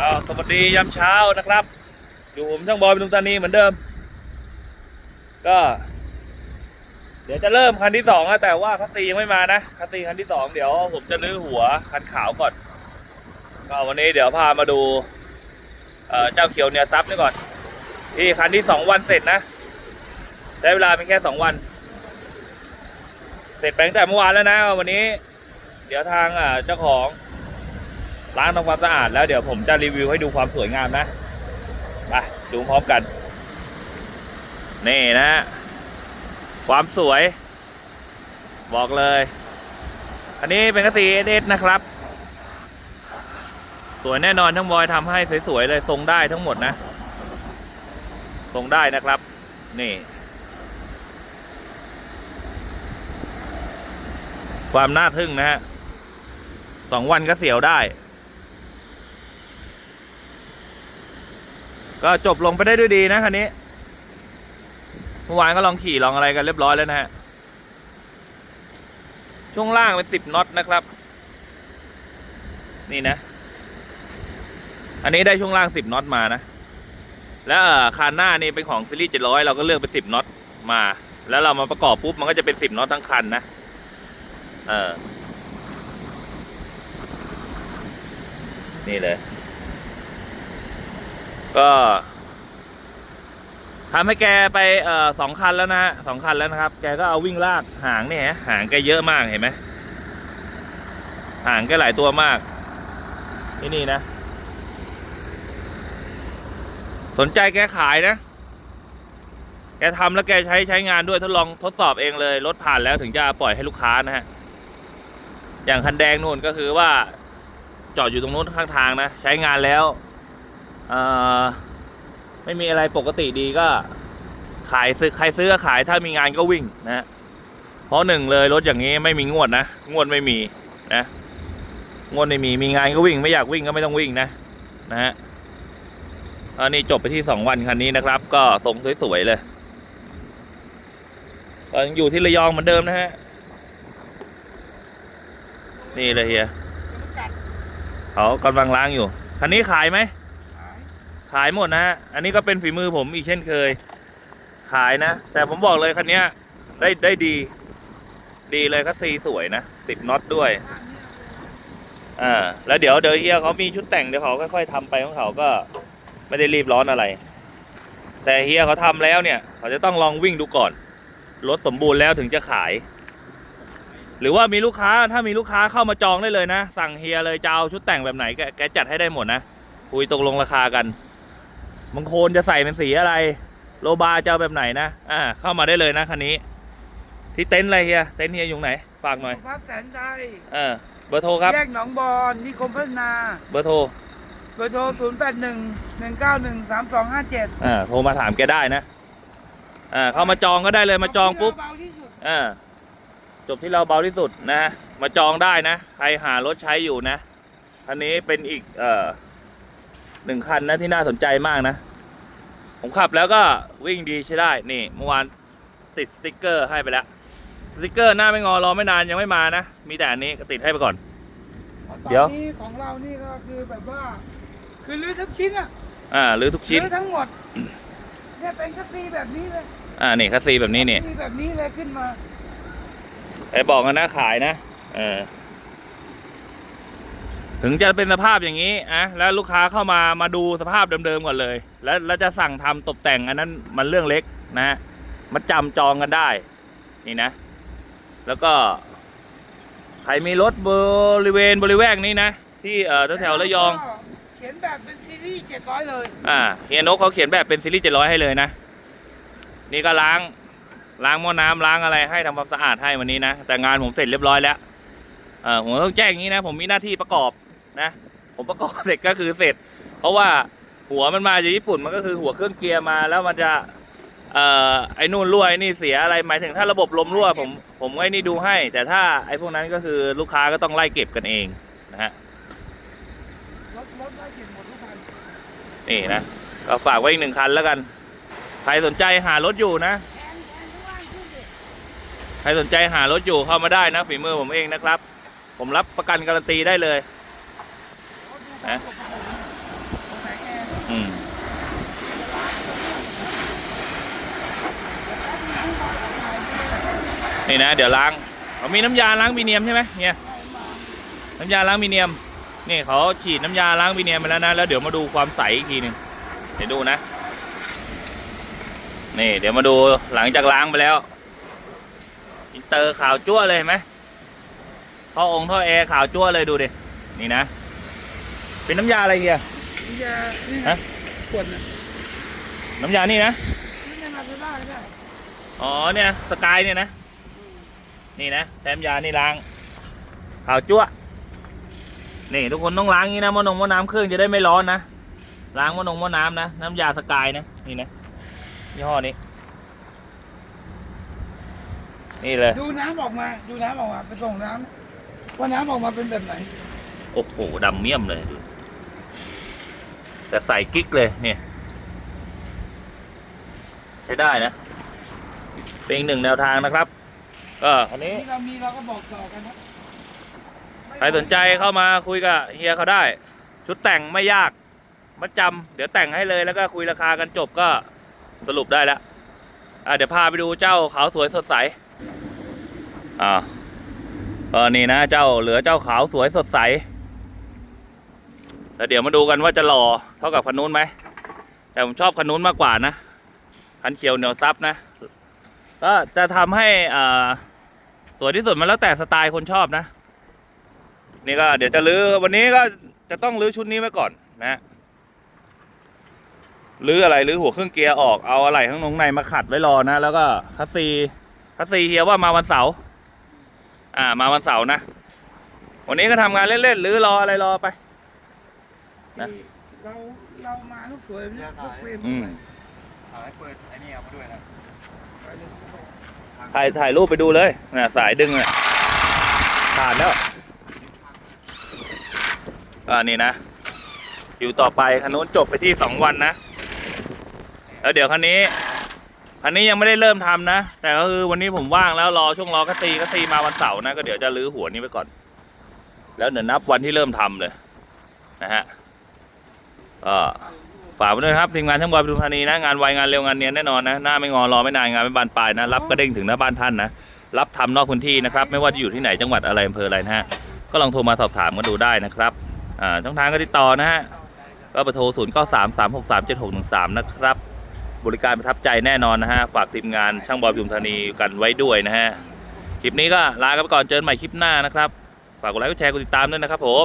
อ่าสวัสดียามเช้านะครับ อยู่ผมช่างบอยเป็นตุมตานีเหมือนเดิม ก็ เดี๋ยวจะเริ่มคันที่สองแต่ว่าคัสซียังไม่มานะคัสซีคันที่สองเดี๋ยวผมจะลื้อหัวคันขาวก่อนก็วันนี้เดี๋ยวพามาดู เจ้าเขียวเนียซับนี่ก่อน ที่คันที่สองวันเสร็จนะใช้เวลาเป็นแค่สองวัน เสร็จไปตั้งแต่เมื่อวานแล้วนะวันนี้ เดี๋ยวทางเจ้าของ ล้างทำความสะอาดแล้วเดี๋ยวผมจะรีวิวให้ดูความสวยงามนะไปดูพร้อมกัน นี่นะ ความสวย บอกเลยอันนี้เป็นกระสีเอสนะครับ สวยแน่นอนทั้งบอยทำให้สวยๆเลยทรงได้ทั้งหมดนะทรงได้นะครับ นี่ ความน่าทึ่งนะฮะสองวันก็เสียวได้ ก็จบลงไปได้ด้วยดีนะคันนี้ เมื่อวานก็ลองขี่ลองอะไรกันเรียบร้อยแล้วนะฮะ ช่วงล่างเป็นสิบน็อตนะครับ นี่นะ อันนี้ได้ช่วงล่างสิบน็อตมานะ แล้วคานหน้านี่เป็นของซีรีส์เจ็ดร้อยเราก็เลือกเป็นสิบน็อตมา แล้วเรามาประกอบปุ๊บมันก็จะเป็นสิบน็อตทั้งคันนะ เออ นี่เลย ก็ทำให้แกไปเอ่อสองคันแล้วนะฮะสองคันแล้วนะครับ แกก็เอาวิ่งลากหางเนี่ยฮะหางแกเยอะมากเห็นไหมหางแกหลายตัวมากที่นี่นะ สนใจแกขายนะ แกทำแล้วแกใช้ใช้งานด้วยทดลองทดสอบเองเลยรถผ่านแล้วถึงจะปล่อยให้ลูกค้านะฮะอย่างคันแดงนู่นก็คือว่าจอดอยู่ตรงนู้นข้างทางนะ ใช้งานแล้ว ไม่มีอะไรปกติดีก็ขายซื้อใครซื้อก็ขายถ้ามีงานก็วิ่งนะเพราะหนึ่งเลยรถอย่างนี้ไม่มีงวดนะงวดไม่มีนะงวดไม่มีมีงานก็วิ่งไม่อยากวิ่งก็ไม่ต้องวิ่งนะนะฮะอันนี้จบไปที่สองวันคันนี้นะครับ ก็ทรงสวยๆเลยก็ยังอยู่ที่ระยองเหมือนเดิมนะฮะนี่เลยเฮียเขากำลังล้างอยู่คันนี้ขายไหม ขายหมดนะฮะอันนี้ก็เป็นฝีมือผมอีกเช่นเคย ขายนะ แต่ผมบอกเลยคันนี้ได้ได้ดี ดีเลยคัสซีสวยนะติดน็อตด้วยอ่าแล้วเดี๋ยวเดี๋ยวเฮียเขามีชุดแต่งเดี๋ยวเขาค่อยๆทำไปของเขาก็ไม่ได้รีบร้อนอะไร แต่เฮียเขาทำแล้วเนี่ย เขาจะต้องลองวิ่งดูก่อนรถสมบูรณ์แล้วถึงจะขาย หรือว่ามีลูกค้าถ้ามีลูกค้าเข้ามาจองได้เลยนะ สั่งเฮียเลยจะเอาชุดแต่งแบบไหนแกแกจัดให้ได้หมดนะคุยตกลงราคากัน บางโคนจะใส่เป็นสีอะไร โลบาจะเอาแบบไหนนะ อ่า เข้ามาได้เลยนะคันนี้ ที่เต็นท์อะไรเฮีย เต็นท์เฮียอยู่ไหน ฝากหน่อยภาพแสนใจเออ เบอร์โทรครับ แยกหนองบอนนิคมพัฒนา เบอร์โทร เบอร์โทร 0 8 1 1 9 1 3 2 5 7อ่า โทรมาถามแกได้นะ อ่า เข้ามาจองก็ได้เลย มาจองปุ๊บ เบาที่สุดอ่า จบที่เราเบาที่สุดนะ มาจองได้นะ ใครหารถใช้อยู่นะ คันนี้เป็นอีก เอ่อ หนึ่งคันนะที่น่าสนใจมากนะ ผมขับแล้วก็วิ่งดีใช้ได้ นี่เมื่อวานติดสติกเกอร์ให้ไปแล้ว สติกเกอร์หน้าไม่งอรอไม่นานยังไม่มานะ มีแต่อันนี้ก็ติดให้ไปก่อน เดี๋ยว ตอนนี้ของเรานี่ก็คือแบบว่า คือรื้อทั้งชิ้นอะอ่าหรือทุกชิ้น รื้อทั้งหมดเนี่ยเป็นคัสซีแบบนี้เลยอ่านี่คัสซีแบบนี้นี่คัสซีแบบนี้เลยขึ้นมาไอ้บอกกันนะขายนะ เออ ถึงจะเป็นสภาพอย่างนี้อะแล้วลูกค้าเข้ามามาดูสภาพเดิมๆก่อนเลย แล้วแล้วจะสั่งทำตกแต่งอันนั้นมันเรื่องเล็กนะฮะมาจำจองกันได้ นี่นะ แล้วก็ ใครมีรถบริเวณบริแวกนี้นะ ที่เอ่อแถวๆระยองก็เขียนแบบเป็นซีรีส์700เลย อ่าเฮียนกเขาเขียนแบบเป็นซีรีส์เจ็ดร้อยให้เลยนะ นี่ก็ล้างล้างหม้อน้ำล้างอะไรให้ทำความสะอาดให้วันนี้นะ แต่งานผมเสร็จเรียบร้อยแล้วเออผมต้องแจ้งอย่างนี้นะ ผมมีหน้าที่ประกอบ นะผมประกอบเสร็จก็คือเสร็จ เพราะว่าหัวมันมาจากญี่ปุ่นมันก็คือหัวเครื่องเกียร์มาแล้วมันจะเอ่อไอ้นู่นรั่วไอ้นี่เสียอะไรหมายถึงถ้าระบบลมรั่วผมผมไอ้นี่ดูให้ แต่ถ้าไอ้พวกนั้นก็คือลูกค้าก็ต้องไล่เก็บกันเองนะฮะรถรถได้เขียนหมดทุกคันนี่นะก็ฝากไว้อีกหนึ่งคันแล้วกัน ใครสนใจหารถอยู่นะใครสนใจหารถอยู่เข้ามาได้นะฝีมือผมเองนะครับ ผมรับประกันการันตีได้เลย นะอืมนี่นะ เดี๋ยวล้างเขามีน้ำยาล้างมีเนียมใช่ไหมเนี่ยน้ำยาล้างมีเนียมนี่เขาฉีดน้ำยาล้างมีเนียมไปแล้วนะแล้วเดี๋ยวมาดูความใสอีกทีหนึ่งเดี๋ยวดูนะนี่เดี๋ยวมาดูหลังจากล้างไปแล้ว อินเตอร์ขาวจั่วเลยไหมท่อองค์ท่อแอร์ขาวจั่วเลยดูดินี่นะ เป็นน้ำยาอะไรเฮียนี่จะนี่ฮะขวดน่ะน้ำยานี่นะนี่ไม่มาซื้อได้ได้อ๋อเนี่ยสกายเนี่ยนะ นี่นะแถมยานี่ล้างขาวจั่วนี่ทุกคนต้องล้างงี้นะหมอนงหมอน้ำเครื่องจะได้ไม่ร้อนนะล้างหมอนงหมอน้ำนะน้ำยาสกายนะนี่นะยี่ห้อนี้ นี่เลยดูน้ำออกมาดูน้ำออกมาไปส่งน้ำว่าน้ำออกมาเป็นแบบไหน โอ้โหดำเมี่ยมเลยดู แต่ใส่กิ๊กเลยเนี่ยใช้ได้นะ เป็นอีกหนึ่งแนวทางนะครับ ก็อันนี้ที่เรามีเราก็บอกต่อกันนะใครสนใจเข้ามาคุยกับเฮียเขาได้ ชุดแต่งไม่ยากมัดจำเดี๋ยวแต่งให้เลยแล้วก็คุยราคากันจบก็สรุปได้แล้วอะเดี๋ยวพาไปดูเจ้าขาวสวยสดใสอ่าเออนี่นะเจ้าเหลือเจ้าขาวสวยสดใส แล้วเดี๋ยวมาดูกันว่าจะหล่อเท่ากับคันนู้นไหม แต่ผมชอบคันนู้นมากกว่านะ คันเขียวเหนียวซับนะ ก็จะทำให้อ่าสวยที่สุดมันแล้วแต่สไตล์คนชอบนะ นี่ก็เดี๋ยวจะรื้อวันนี้ก็จะต้องรื้อชุดนี้ไว้ก่อนนะฮะรื้ออะไรรื้อหัวเครื่องเกียร์ออกเอาอะไรข้างนงในมาขัดไว้รอนะ แล้วก็คัสซีคัสซีเฮียว่ามาวันเสาร์อ่ามาวันเสาร์นะ วันนี้ก็ทำงานเล่นๆรื้อรออะไรรอไป นะเราเรามาทุกสวยเนี่ยทุกเฟรมอืมขายเปิดไอ้นี่เอามาด้วยนะถ่ายถ่ายรูปไปดูเลยนะสายดึงน่ะขาดแล้วอ่านี่นะอยู่ต่อไปคันนู้นจบไปที่สองวันนะแล้วเดี๋ยวคันนี้คันนี้ยังไม่ได้เริ่มทำนะ แต่ก็คือวันนี้ผมว่างแล้วรอช่วงรอคัสซีคัสซีมาวันเสาร์นะก็เดี๋ยวจะรื้อหัวนี้ไปก่อน แล้วเดี๋ยวนับวันที่เริ่มทำเลย นะฮะ ก็ฝากไว้ด้วยครับทีมงานช่างบอยปทุมธานีนะงานไวงานเร็วงานเนียนแน่นอนนะหน้าไม่งอรอไม่นานงานไม่บานปลายนะรับก็เด้งถึงหน้าบ้านท่านนะรับทำนอกพื้นที่นะครับไม่ว่าจะอยู่ที่ไหนจังหวัดอะไรอำเภออะไรนะฮะก็ลองโทรมาสอบถามกันดูได้นะครับอ่าช่องทางก็ติดต่อนะฮะก็เบอร์โทร0 9 3 3 6 3 7 6 1 3 นะครับ บริการประทับใจแน่นอนนะฮะ ฝากทีมงานช่างบอยปทุมธานีกันไว้ด้วยนะฮะ คลิปนี้ก็ลากันไปก่อนเจอกันใหม่คลิปหน้านะครับ ฝากกดไลค์กดแชร์กดติดตามด้วยนะครับผม